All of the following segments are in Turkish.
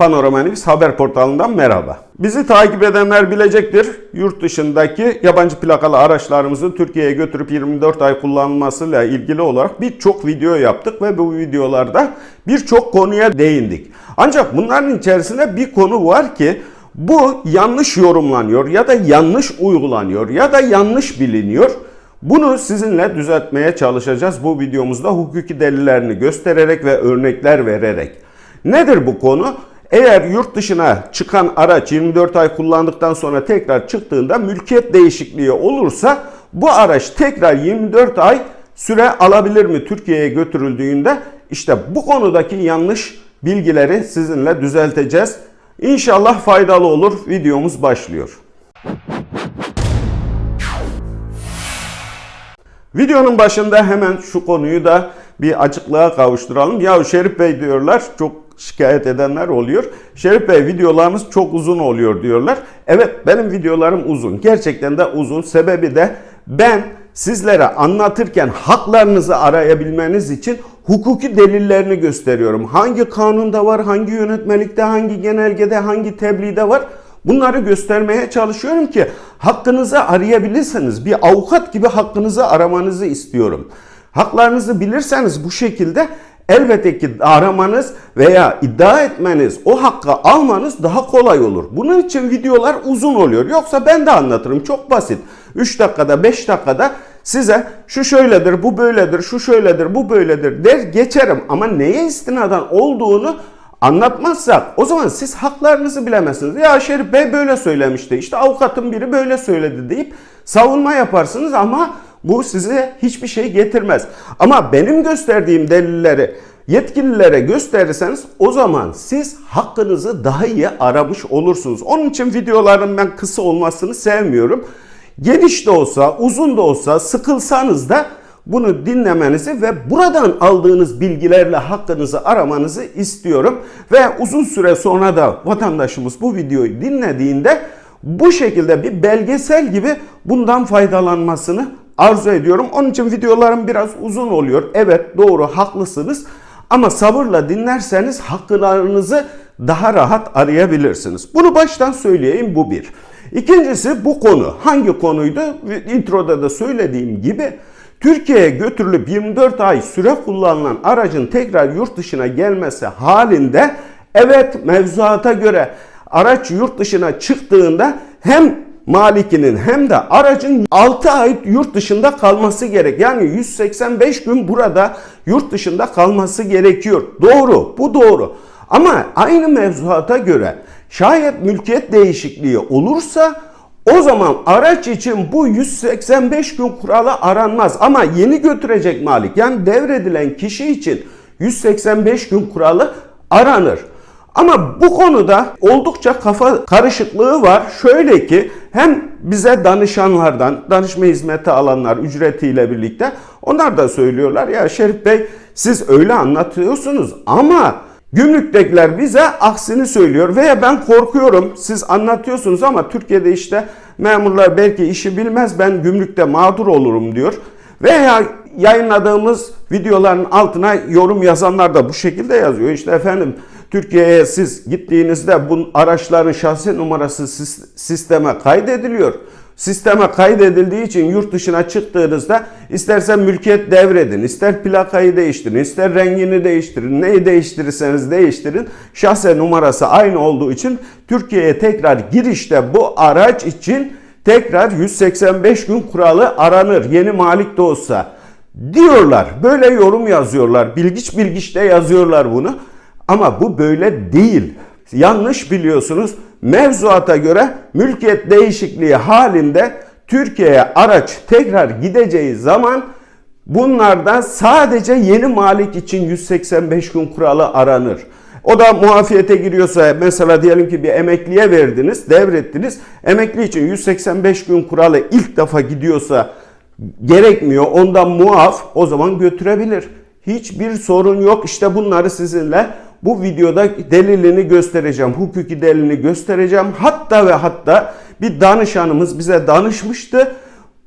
Panorama News haber portalından merhaba. Bizi takip edenler bilecektir. Yurt dışındaki yabancı plakalı araçlarımızı Türkiye'ye götürüp 24 ay kullanılmasıyla ilgili olarak birçok video yaptık ve bu videolarda birçok konuya değindik. Ancak bunların içerisinde bir konu var ki bu yanlış yorumlanıyor ya da yanlış uygulanıyor ya da yanlış biliniyor. Bunu sizinle düzeltmeye çalışacağız bu videomuzda hukuki delillerini göstererek ve örnekler vererek. Nedir bu konu? Eğer yurt dışına çıkan araç 24 ay kullandıktan sonra tekrar çıktığında mülkiyet değişikliği olursa bu araç tekrar 24 ay süre alabilir mi Türkiye'ye götürüldüğünde? İşte bu konudaki yanlış bilgileri sizinle düzelteceğiz. İnşallah faydalı olur. Videomuz başlıyor. Videonun başında hemen şu konuyu da bir açıklığa kavuşturalım. Ya Şerif Bey diyorlar çok şikayet edenler oluyor. Şerif Bey videolarınız çok uzun oluyor diyorlar. Evet benim videolarım uzun. Gerçekten de uzun. Sebebi de ben sizlere anlatırken haklarınızı arayabilmeniz için hukuki delillerini gösteriyorum. Hangi kanunda var, hangi yönetmelikte, hangi genelgede, hangi tebliğde var Bunları göstermeye çalışıyorum ki hakkınızı arayabilirsiniz. Bir avukat gibi hakkınızı aramanızı istiyorum. Haklarınızı bilirseniz bu şekilde elbette ki aramanız veya iddia etmeniz, o hakkı almanız daha kolay olur. Bunun için videolar uzun oluyor. Yoksa ben de anlatırım. Çok basit. 3 dakikada, 5 dakikada size şu şöyledir, bu böyledir, şu şöyledir, bu böyledir der geçerim. Ama neye istinaden olduğunu anlatmazsak o zaman siz haklarınızı bilemezsiniz. Ya Şerif Bey böyle söylemişti. İşte avukatın biri böyle söyledi deyip savunma yaparsınız ama bu size hiçbir şey getirmez. Ama benim gösterdiğim delilleri yetkililere gösterirseniz o zaman siz hakkınızı daha iyi aramış olursunuz. Onun için videoların ben kısa olmasını sevmiyorum. Geniş de olsa, uzun da olsa sıkılsanız da bunu dinlemenizi ve buradan aldığınız bilgilerle hakkınızı aramanızı istiyorum. Ve uzun süre sonra da vatandaşımız bu videoyu dinlediğinde bu şekilde bir belgesel gibi bundan faydalanmasını arzu ediyorum. Onun için videolarım biraz uzun oluyor. Evet doğru haklısınız. Ama sabırla dinlerseniz haklarınızı daha rahat arayabilirsiniz. Bunu baştan söyleyeyim bu bir. İkincisi bu konu. Hangi konuydu? Introda da söylediğim gibi Türkiye'ye götürülüp 24 ay süre kullanılan aracın tekrar yurt dışına gelmesi halinde evet mevzuata göre araç yurt dışına çıktığında hem malikinin hem de aracın 6 ay yurt dışında kalması gerek. Yani 185 gün burada yurt dışında kalması gerekiyor. Doğru, bu doğru. Ama aynı mevzuata göre şayet mülkiyet değişikliği olursa o zaman araç için bu 185 gün kuralı aranmaz. Ama yeni götürecek malik yani devredilen kişi için 185 gün kuralı aranır. Ama bu konuda oldukça kafa karışıklığı var. Şöyle ki hem bize danışanlardan, danışma hizmeti alanlar ücretiyle birlikte onlar da söylüyorlar. Ya Şerif Bey siz öyle anlatıyorsunuz ama Gümrüktekiler bize aksini söylüyor veya ben korkuyorum siz anlatıyorsunuz ama Türkiye'de işte memurlar belki işi bilmez ben gümrükte mağdur olurum diyor. Veya yayınladığımız videoların altına yorum yazanlar da bu şekilde yazıyor. İşte efendim Türkiye'ye siz gittiğinizde bu araçların şahsi numarası sisteme kaydediliyor. Sisteme kaydedildiği için yurt dışına çıktığınızda istersen mülkiyet devredin, ister plakayı değiştirin, ister rengini değiştirin, neyi değiştirirseniz değiştirin. Şahsen numarası aynı olduğu için Türkiye'ye tekrar girişte bu araç için tekrar 185 gün kuralı aranır. Yeni malik de olsa diyorlar. Böyle yorum yazıyorlar. Bilgiç bilgiç de yazıyorlar bunu. Ama bu böyle değil. Yanlış biliyorsunuz. Mevzuata göre mülkiyet değişikliği halinde Türkiye'ye araç tekrar gideceği zaman bunlardan sadece yeni malik için 185 gün kuralı aranır. O da muafiyete giriyorsa mesela diyelim ki bir emekliye verdiniz, devrettiniz. Emekli için 185 gün kuralı ilk defa gidiyorsa gerekmiyor. Ondan muaf o zaman götürebilir. Hiçbir sorun yok. İşte bunları sizinle bu videoda delilini göstereceğim. Hukuki delilini göstereceğim. Hatta ve hatta bir danışanımız bize danışmıştı.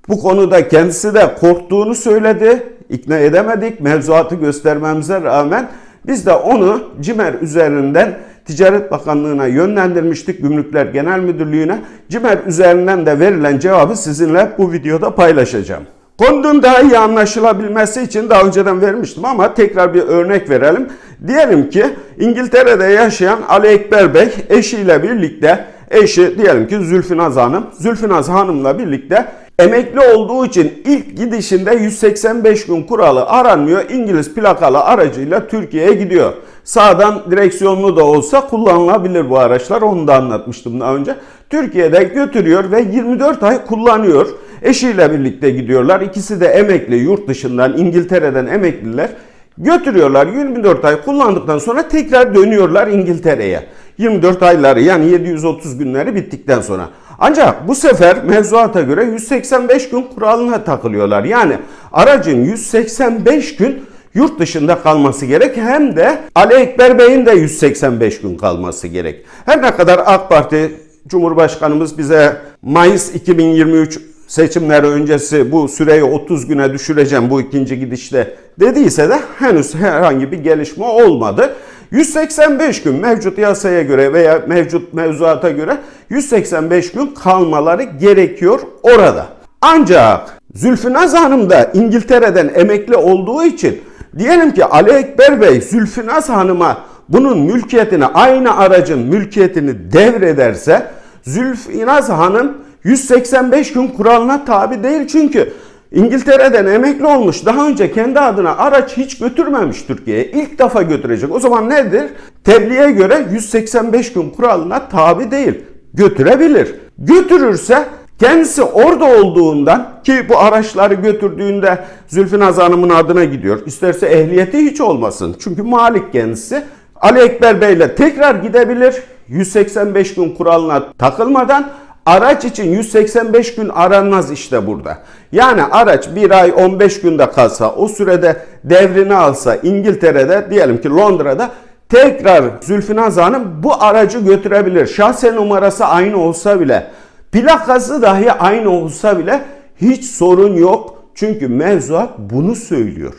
Bu konuda kendisi de korktuğunu söyledi. İkna edemedik mevzuatı göstermemize rağmen. Biz de onu CİMER üzerinden Ticaret Bakanlığı'na yönlendirmiştik. Gümrükler Genel Müdürlüğü'ne. CİMER üzerinden de verilen cevabı sizinle bu videoda paylaşacağım. Konunun daha iyi anlaşılabilmesi için daha önceden vermiştim ama tekrar bir örnek verelim. Diyelim ki İngiltere'de yaşayan Ali Ekber Bey eşiyle birlikte eşi diyelim ki Zülfinaz Hanım. Zülfinaz Hanım'la birlikte emekli olduğu için ilk gidişinde 185 gün kuralı aranmıyor. İngiliz plakalı aracıyla Türkiye'ye gidiyor. Sağdan direksiyonlu da olsa kullanılabilir bu araçlar. Onu da anlatmıştım daha önce. Türkiye'de götürüyor ve 24 ay kullanıyor. Eşiyle birlikte gidiyorlar. İkisi de emekli yurt dışından İngiltere'den emekliler. Götürüyorlar 24 ay kullandıktan sonra tekrar dönüyorlar İngiltere'ye. 24 ayları yani 730 günleri bittikten sonra. Ancak bu sefer mevzuata göre 185 gün kuralına takılıyorlar. Yani aracın 185 gün yurt dışında kalması gerek hem de Ali Ekber Bey'in de 185 gün kalması gerek. Her ne kadar AK Parti Cumhurbaşkanımız bize Mayıs 2023 seçimleri öncesi bu süreyi 30 güne düşüreceğim bu ikinci gidişte dediyse de henüz herhangi bir gelişme olmadı. 185 gün mevcut yasaya göre veya mevcut mevzuata göre 185 gün kalmaları gerekiyor orada. Ancak Zülfinaz Hanım da İngiltere'den emekli olduğu için diyelim ki Ali Ekber Bey Zülfinaz Hanım'a bunun mülkiyetini aynı aracın mülkiyetini devrederse Zülfinaz Hanım 185 gün kuralına tabi değil çünkü İngiltere'den emekli olmuş. Daha önce kendi adına araç hiç götürmemiş Türkiye'ye. İlk defa götürecek. O zaman nedir? Tebliğe göre 185 gün kuralına tabi değil. Götürebilir. Götürürse kendisi orada olduğundan ki bu araçları götürdüğünde Zülfinaz Hanım'ın adına gidiyor. İsterse ehliyeti hiç olmasın. Çünkü malik kendisi. Ali Ekber Bey ile tekrar gidebilir. 185 gün kuralına takılmadan Araç için 185 gün aranmaz işte burada. Yani araç bir ay 15 günde kalsa o sürede devrini alsa İngiltere'de diyelim ki Londra'da tekrar Zülfinaz Hanım bu aracı götürebilir. Şahsen numarası aynı olsa bile plakası dahi aynı olsa bile hiç sorun yok. Çünkü mevzuat bunu söylüyor.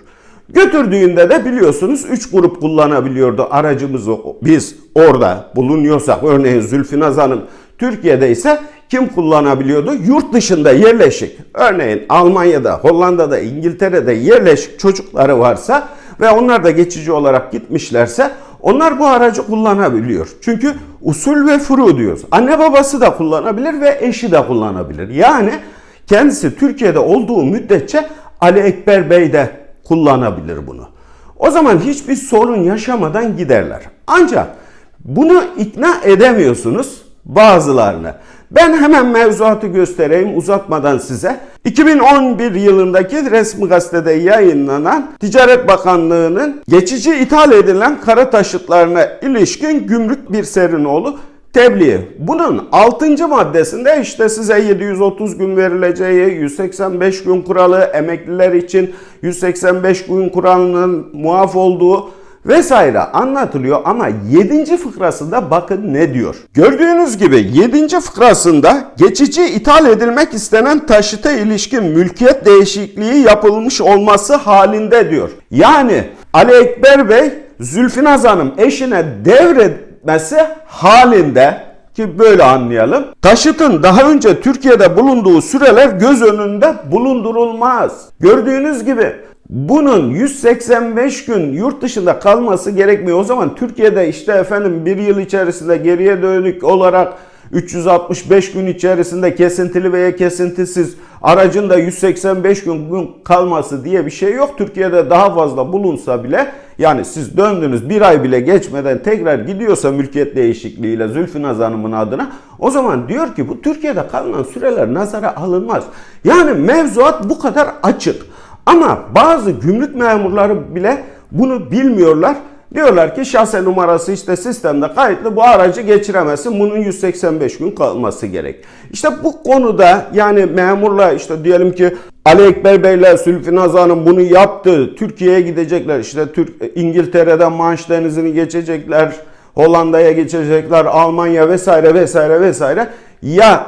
Götürdüğünde de biliyorsunuz 3 grup kullanabiliyordu aracımızı biz orada bulunuyorsak. Örneğin Zülfinaz Hanım Türkiye'de ise kim kullanabiliyordu? Yurt dışında yerleşik. Örneğin Almanya'da, Hollanda'da, İngiltere'de yerleşik çocukları varsa ve onlar da geçici olarak gitmişlerse onlar bu aracı kullanabiliyor. Çünkü usul ve furu diyoruz. Anne babası da kullanabilir ve eşi de kullanabilir. Yani kendisi Türkiye'de olduğu müddetçe Ali Ekber Bey de kullanabilir bunu. O zaman hiçbir sorun yaşamadan giderler. Ancak bunu ikna edemiyorsunuz bazılarını. Ben hemen mevzuatı göstereyim uzatmadan size. 2011 yılındaki resmi gazetede yayınlanan Ticaret Bakanlığı'nın geçici ithal edilen kara taşıtlarına ilişkin gümrük bir serinoğlu tebliği. Bunun 6. maddesinde işte size 730 gün verileceği, 185 gün kuralı, emekliler için 185 gün kuralının muaf olduğu vesaire anlatılıyor ama 7. fıkrasında bakın ne diyor. Gördüğünüz gibi 7. fıkrasında geçici ithal edilmek istenen taşıta ilişkin mülkiyet değişikliği yapılmış olması halinde diyor. Yani Ali Ekber Bey Zülfinaz Hanım eşine devretmesi halinde ki böyle anlayalım. Taşıtın daha önce Türkiye'de bulunduğu süreler göz önünde bulundurulmaz. Gördüğünüz gibi bunun 185 gün yurt dışında kalması gerekmiyor. O zaman Türkiye'de işte efendim bir yıl içerisinde geriye dönük olarak 365 gün içerisinde kesintili veya kesintisiz aracın da 185 gün kalması diye bir şey yok. Türkiye'de daha fazla bulunsa bile yani siz döndünüz bir ay bile geçmeden tekrar gidiyorsa mülkiyet değişikliğiyle Zülfinaz Hanım'ın adına o zaman diyor ki bu Türkiye'de kalınan süreler nazara alınmaz. Yani mevzuat bu kadar açık. Ama bazı gümrük memurları bile bunu bilmiyorlar. Diyorlar ki şase numarası işte sistemde kayıtlı bu aracı geçiremezsin. Bunun 185 gün kalması gerek. İşte bu konuda yani memurla işte diyelim ki Ali Ekber Bey ile Sülfinaz Hanım bunu yaptı. Türkiye'ye gidecekler. İşte Türk İngiltere'den Manş Denizi'ni geçecekler. Hollanda'ya geçecekler. Almanya vesaire vesaire vesaire. Ya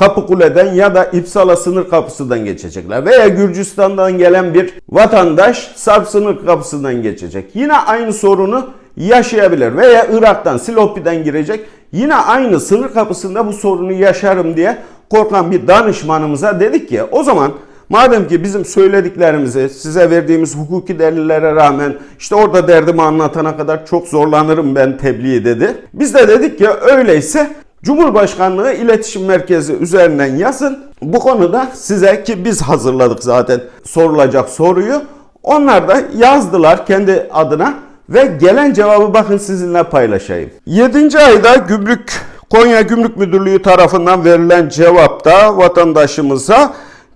Kapıkule'den ya da İpsala sınır kapısından geçecekler. Veya Gürcistan'dan gelen bir vatandaş Sarp sınır kapısından geçecek. Yine aynı sorunu yaşayabilir. Veya Irak'tan, Silopi'den girecek. Yine aynı sınır kapısında bu sorunu yaşarım diye korkan bir danışmanımıza dedik ki o zaman madem ki bizim söylediklerimizi size verdiğimiz hukuki delillere rağmen işte orada derdimi anlatana kadar çok zorlanırım ben tebliğ dedi. Biz de dedik ki öyleyse Cumhurbaşkanlığı İletişim Merkezi üzerinden yazın. Bu konuda size ki biz hazırladık zaten sorulacak soruyu. Onlar da yazdılar kendi adına ve gelen cevabı bakın sizinle paylaşayım. 7. ayda Gümrük Konya Gümrük Müdürlüğü tarafından verilen cevapta vatandaşımıza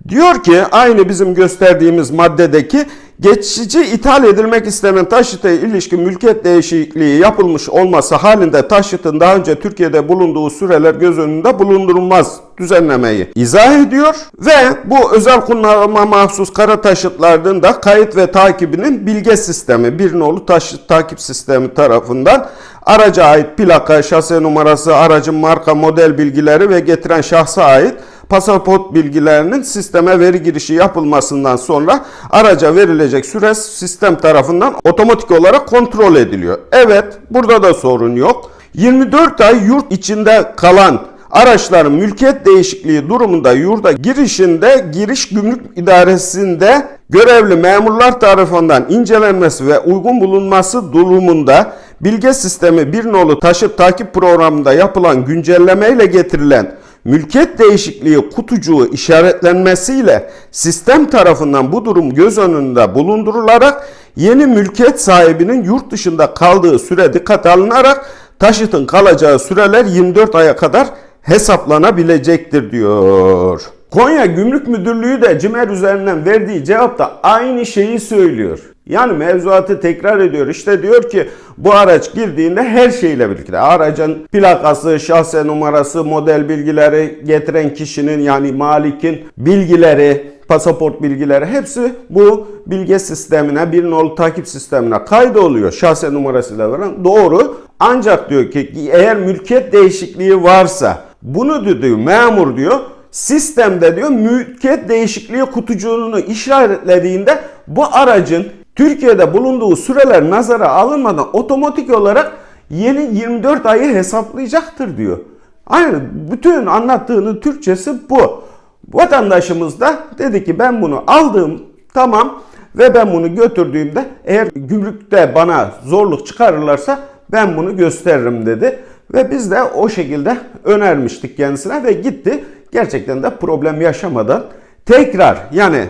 diyor ki aynı bizim gösterdiğimiz maddedeki geçici ithal edilmek istenen taşıta ilişkin mülkiyet değişikliği yapılmış olması halinde taşıtın daha önce Türkiye'de bulunduğu süreler göz önünde bulundurulmaz düzenlemeyi izah ediyor ve bu özel kullanıma mahsus kara taşıtların da kayıt ve takibinin bilge sistemi bir nolu taşıt takip sistemi tarafından araca ait plaka, şase numarası, aracın marka, model bilgileri ve getiren şahsa ait pasaport bilgilerinin sisteme veri girişi yapılmasından sonra araca verilecek süre sistem tarafından otomatik olarak kontrol ediliyor. Evet, burada da sorun yok. 24 ay yurt içinde kalan araçların mülkiyet değişikliği durumunda yurda girişinde giriş gümrük idaresinde görevli memurlar tarafından incelenmesi ve uygun bulunması durumunda bilge sistemi bir nolu taşıt takip programında yapılan güncellemeyle getirilen mülkiyet değişikliği kutucuğu işaretlenmesiyle sistem tarafından bu durum göz önünde bulundurularak yeni mülkiyet sahibinin yurt dışında kaldığı süre dikkate alınarak taşıtın kalacağı süreler 24 aya kadar hesaplanabilecektir diyor. Konya Gümrük Müdürlüğü de CİMER üzerinden verdiği cevapta aynı şeyi söylüyor. Yani mevzuatı tekrar ediyor. İşte diyor ki bu araç girdiğinde her şeyle birlikte aracın plakası, şahse numarası, model bilgileri, getiren kişinin yani malikin bilgileri, pasaport bilgileri hepsi bu bilge sistemine, bir nolu takip sistemine kaydoluyor. Şahse numarasıyla veren doğru. Ancak diyor ki eğer mülkiyet değişikliği varsa bunu diyor memur diyor sistemde diyor mülkiyet değişikliği kutucuğunu işaretlediğinde bu aracın Türkiye'de bulunduğu süreler nazara alınmadan otomatik olarak yeni 24 ayı hesaplayacaktır diyor. Aynen bütün anlattığının Türkçesi bu. Vatandaşımız da dedi ki ben bunu aldım tamam ve ben bunu götürdüğümde eğer gümrükte bana zorluk çıkarırlarsa ben bunu gösteririm dedi. Ve biz de o şekilde önermiştik kendisine ve gitti. Gerçekten de problem yaşamadan tekrar yani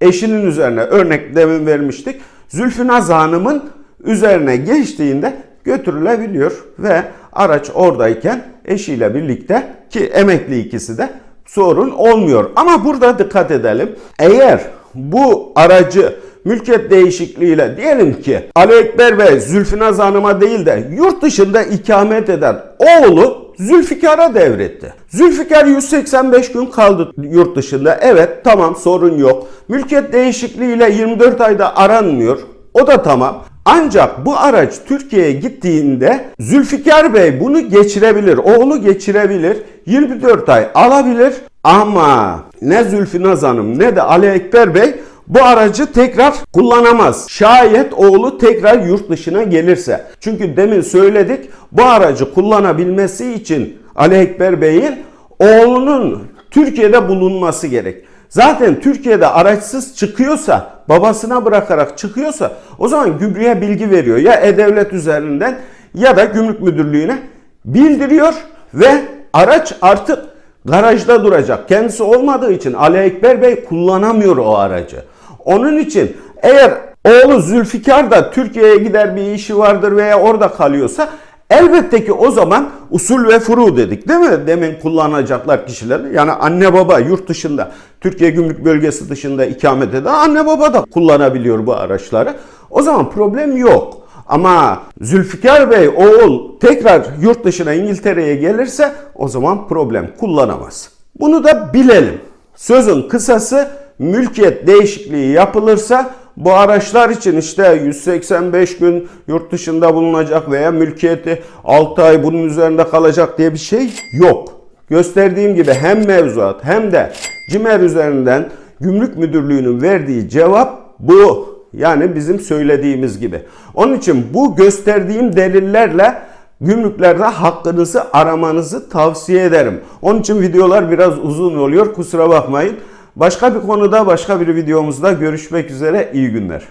eşinin üzerine örnek demin vermiştik. Zülfinaz Hanım'ın üzerine geçtiğinde götürülebiliyor ve araç oradayken eşiyle birlikte ki emekli ikisi de sorun olmuyor. Ama burada dikkat edelim. Eğer bu aracı mülkiyet değişikliğiyle diyelim ki Ali Ekber ve Zülfinaz Hanım'a değil de yurt dışında ikamet eden oğlu Zülfikar'a devretti. Zülfikar 185 gün kaldı yurt dışında. Evet tamam sorun yok. Mülkiyet değişikliğiyle 24 ayda aranmıyor. O da tamam. Ancak bu araç Türkiye'ye gittiğinde Zülfikar Bey bunu geçirebilir. Oğlu geçirebilir. 24 ay alabilir. Ama ne Zülfinaz Hanım ne de Ali Ekber Bey bu aracı tekrar kullanamaz. Şayet oğlu tekrar yurt dışına gelirse. Çünkü demin söyledik bu aracı kullanabilmesi için Ali Ekber Bey'in oğlunun Türkiye'de bulunması gerek. Zaten Türkiye'de araçsız çıkıyorsa, babasına bırakarak çıkıyorsa o zaman gümrüğe bilgi veriyor. Ya E-Devlet üzerinden ya da gümrük müdürlüğüne bildiriyor ve araç artık garajda duracak. Kendisi olmadığı için Ali Ekber Bey kullanamıyor o aracı. Onun için eğer oğlu Zülfikar da Türkiye'ye gider bir işi vardır veya orada kalıyorsa elbette ki o zaman usul ve furu dedik değil mi? Demin kullanacaklar kişiler. Yani anne baba yurt dışında Türkiye gümrük bölgesi dışında ikamet eden anne baba da kullanabiliyor bu araçları. O zaman problem yok. Ama Zülfikar Bey oğul tekrar yurt dışına İngiltere'ye gelirse o zaman problem kullanamaz. Bunu da bilelim. Sözün kısası mülkiyet değişikliği yapılırsa bu araçlar için işte 185 gün yurt dışında bulunacak veya mülkiyeti 6 ay bunun üzerinde kalacak diye bir şey yok. Gösterdiğim gibi hem mevzuat hem de CİMER üzerinden gümrük müdürlüğünün verdiği cevap bu. Yani bizim söylediğimiz gibi. Onun için bu gösterdiğim delillerle gümrüklerde hakkınızı aramanızı tavsiye ederim. Onun için videolar biraz uzun oluyor kusura bakmayın. Başka bir konuda başka bir videomuzda görüşmek üzere. İyi günler.